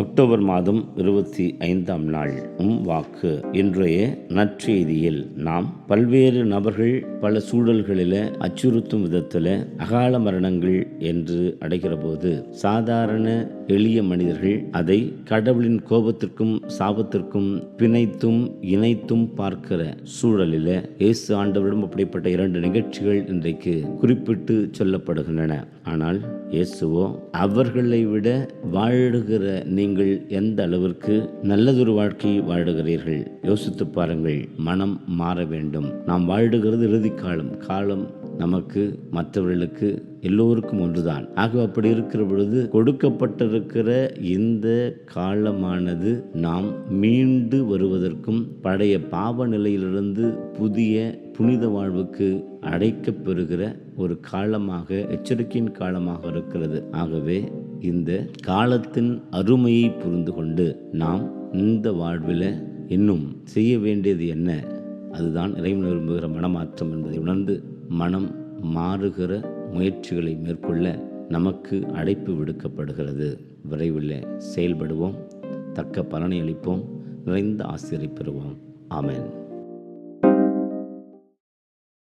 October மாதம் இருபத்தி ஐந்தாம் நாள் உம் வாக்கு. இன்றைய நற்செய்தியில் நாம் பல்வேறு நபர்கள் பல சூழல்களில் அச்சுறுத்தும் விதத்தில் அகால மரணங்கள் என்று அடைகிற போது சாதாரண எளிய மனிதர்கள் அதை கடவுளின் கோபத்திற்கும் சாபத்திற்கும் பிணைத்தும் இணைத்தும் பார்க்கிற சூழலில் இயேசு ஆண்டவரிடம் அப்படிப்பட்ட இரண்டு நிகழ்ச்சிகள் இன்றைக்கு குறிப்பிட்டு சொல்லப்படுகின்றன. ஆனால் இயேசுவோ அவர்களை விட வாழுகிற நீங்கள் எந்த அளவிற்கு நல்லதொரு வாழ்க்கையை வாழுகிறீர்கள்? யோசித்து பாருங்கள் மனம் மாற வேண்டும். நாம் வாழுகிறது இறுதி காலம் காலம் நமக்கு மற்றவர்களுக்கு எல்லோருக்கும் ஒன்றுதான். ஆக அப்படி இருக்கிற பொழுது கொடுக்கப்பட்டிருக்கிற இந்த காலமானது நாம் மீண்டு வருவதற்கும் பழைய பாவ நிலையிலிருந்து புதிய புனித வாழ்வுக்கு அடைக்கப் பெறுகிற ஒரு காலமாக எச்சரிக்கையின் காலமாக இருக்கிறது. ஆகவே இந்த காலத்தின் அருமையை புரிந்து கொண்டு நாம் இந்த வாழ்வில் இன்னும் செய்ய வேண்டியது என்ன? அதுதான் இறைவன் விரும்புகிற மனமாற்றம் என்பதை உணர்ந்து மனம் மாறுகிற முயற்சிகளை மேற்கொள்ள நமக்கு அழைப்பு விடுக்கப்படுகிறது. விரைவில் செயல்படுவோம் தக்க பலனை அளிப்போம் நிறைந்த ஆசிரியரை பெறுவோம். ஆமென்.